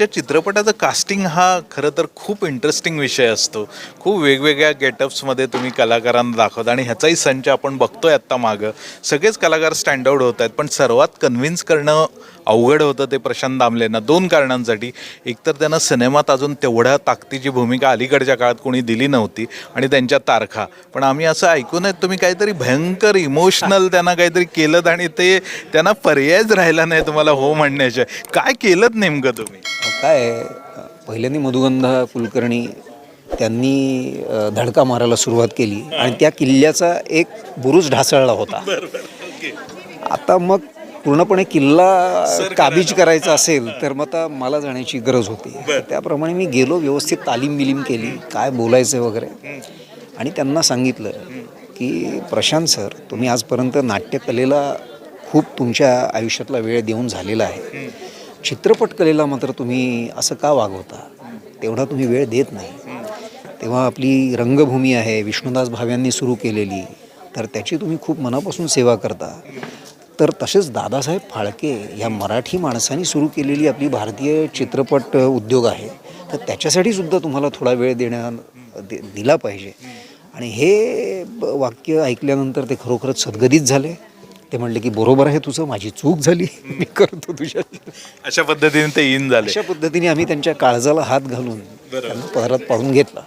आजच्या चित्रपटाचं कास्टिंग हा खरं तर खूप इंटरेस्टिंग विषय असतो. खूप वेगवेगळ्या गेटअप्समध्ये तुम्ही कलाकारांना दाखवता आणि ह्याचाही संच आपण बघतोय आत्ता मागं. सगळेच कलाकार स्टँड आउट होत आहेत पण सर्वात कन्व्हिन्स करणं अवघड होतं ते प्रशांत दामलेंना दोन कारणांसाठी. एकतर त्यांना सिनेमात अजून तेवढ्या ताकदीची भूमिका अलीकडच्या काळात कोणी दिली नव्हती आणि त्यांच्या तारखा. पण आम्ही असं ऐकून आहे तुम्ही काहीतरी भयंकर इमोशनल त्यांना काहीतरी केलं आणि ते त्यांना पर्यायच राहिला नाही तुम्हाला हो म्हणण्याच्या काय केलं नेमकं तुम्ही? काय पहिल्यांदा मधुगंधा कुलकर्णी त्यांनी धडका मारायला सुरुवात केली आणि त्या किल्ल्याचा एक बुरुज ढासळला होता. आता मग पूर्णपणे किल्ला काबीज करायचा असेल तर मग आता मला जाण्याची गरज होती. त्याप्रमाणे मी गेलो व्यवस्थित तालीम बिलीम केली काय बोलायचं वगैरे. आणि त्यांना सांगितलं की प्रशांत सर तुम्ही आजपर्यंत नाट्यकलेला खूप तुमच्या आयुष्यातला वेळ देऊन झालेला आहे. चित्रपट कलेला मात्र तुम्ही असं का वागवता? तेवढा तुम्ही वेळ देत नाही. तेव्हा आपली रंगभूमी आहे विष्णुदास भाव्यांनी सुरू केलेली तर त्याची तुम्ही खूप मनापासून सेवा करता. तर तसेच दादासाहेब फाळके ह्या मराठी माणसांनी सुरू केलेली आपली भारतीय चित्रपट उद्योग आहे. तर त्याच्यासाठी सुद्धा तुम्हाला थोडा वेळ देण्या दि- दिला पाहिजे. आणि हे ब- वाक्य ऐकल्यानंतर ते खरोखरच सद्गदित झाले. ते म्हणले की बरोबर आहे तुझं माझी चूक झाली मी करतो तुझ्या. अशा पद्धतीने ते इन झाले. अशा पद्धतीने आम्ही त्यांच्या काळजाला हात घालून त्यांना परत पाडून घेतला.